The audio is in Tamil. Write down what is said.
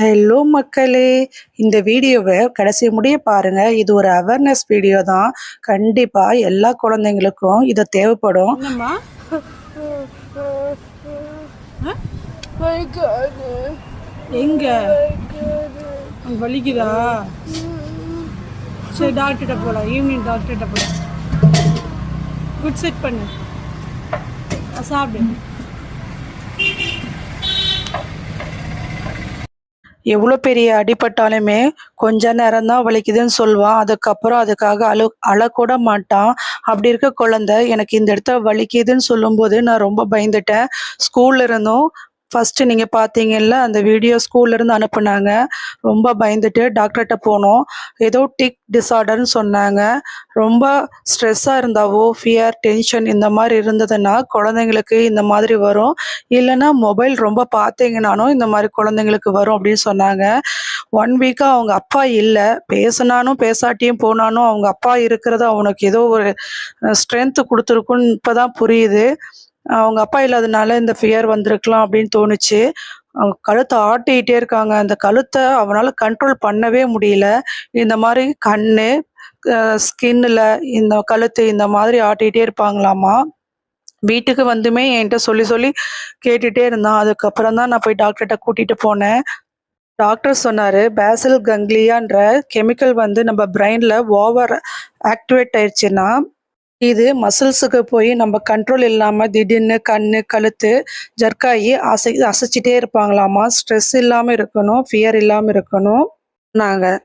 ஹலோ மக்களே இந்த வீடியோவை கடைசி முடிய பாருங்க. இது ஒரு அவேர்னஸ் வீடியோ தான். கண்டிப்பா எல்லா குழந்தைங்களுக்கும் இது தேவைப்படும். எங்க? வலிக்குதா? சரி டாக்டர்கிட்ட போகலாம் ஈவினிங் டாக்டர்கிட்ட போகலாம் குட் செட் பண்ணு. சாப்பிடு எவ்வளோ பெரிய அடிபட்டாலுமே கொஞ்ச நேரம் தான் வலிக்குதுன்னு சொல்லுவான். அதுக்கப்புறம் அதுக்காக அழு அழக்கூட மாட்டான். அப்படி இருக்க குழந்தை எனக்கு இந்த இடத்த வலிக்குதுன்னு சொல்லும்போது நான் ரொம்ப பயந்துட்டேன். ஸ்கூல்ல இருந்தும் ஃபஸ்ட்டு நீங்கள் பார்த்தீங்கல்ல அந்த வீடியோ ஸ்கூல்லேருந்து அனுப்புனாங்க. ரொம்ப பயந்துட்டு டாக்டர்கிட்ட போனோம். ஏதோ டிக் டிஸார்டர்னு சொன்னாங்க. ரொம்ப ஸ்ட்ரெஸ்ஸாக இருந்தாவோ ஃபியர் டென்ஷன் இந்த மாதிரி இருந்ததுன்னா குழந்தைங்களுக்கு இந்த மாதிரி வரும். இல்லைன்னா மொபைல் ரொம்ப பார்த்தீங்கனாலும் இந்த மாதிரி குழந்தைங்களுக்கு வரும் அப்படின்னு சொன்னாங்க. ஒன் வீக்காக அவங்க அப்பா இல்லை. பேசினானும் பேசாட்டியும் போனானும் அவங்க அப்பா இருக்கிறது அவனுக்கு ஏதோ ஒரு ஸ்ட்ரென்த்து கொடுத்துருக்குன்னு இப்போ தான் புரியுது. அவங்க அப்பா இல்லாதனால இந்த ஃபியர் வந்திருக்கலாம் அப்படின்னு தோணுச்சு. அவங்க கழுத்தை ஆட்டிக்கிட்டே இருக்காங்க. அந்த கழுத்தை அவனால் கண்ட்ரோல் பண்ணவே முடியல. இந்த மாதிரி கண் ஸ்கின்னில் இந்த கழுத்து இந்த மாதிரி ஆட்டிகிட்டே இருப்பாங்களாமா? வீட்டுக்கு வந்துமே என்கிட்ட சொல்லி சொல்லி கேட்டுகிட்டே இருந்தான். அதுக்கப்புறம் தான் நான் போய் டாக்டர்கிட்ட கூட்டிகிட்டு போனேன். டாக்டர் சொன்னார் பேசல் கங்லியான்ற கெமிக்கல் வந்து நம்ம பிரெயினில் ஓவர் ஆக்டிவேட் ஆயிடுச்சுன்னா இது மசில்ஸுக்கு போய் நம்ம கண்ட்ரோல் இல்லாமல் திடீர்னு கண்ணு கழுத்து ஜர்க்காகி அசை அசைச்சிட்டே இருப்பாங்களாமா? ஸ்ட்ரெஸ் இல்லாமல் இருக்கணும் ஃபியர் இல்லாமல் இருக்கணும். நாங்கள்